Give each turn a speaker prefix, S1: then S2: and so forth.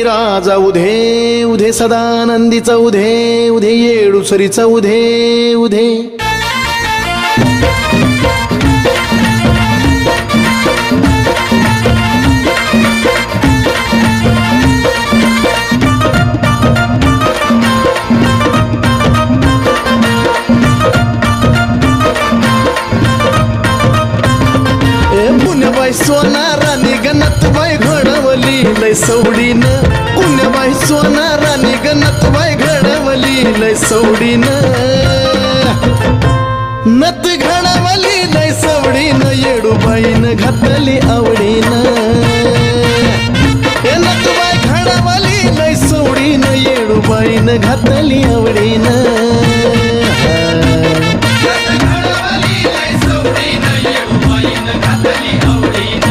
S1: राजा उधे उधे सदानंदीचा उधे उधे येडुसरीचा उधे उधे. ए पुण्यबाई सोना लय सवडीन पुण्यबाई सोनारा निगनतबाई घडवली लय सवडीन. नत घडवली लय सवडीन येडूबाईन घातली आवडीन. नतबाई घडवली लय सवडीन येडूबाईन घातली आवडीन घडवली लय घातली आवडीन.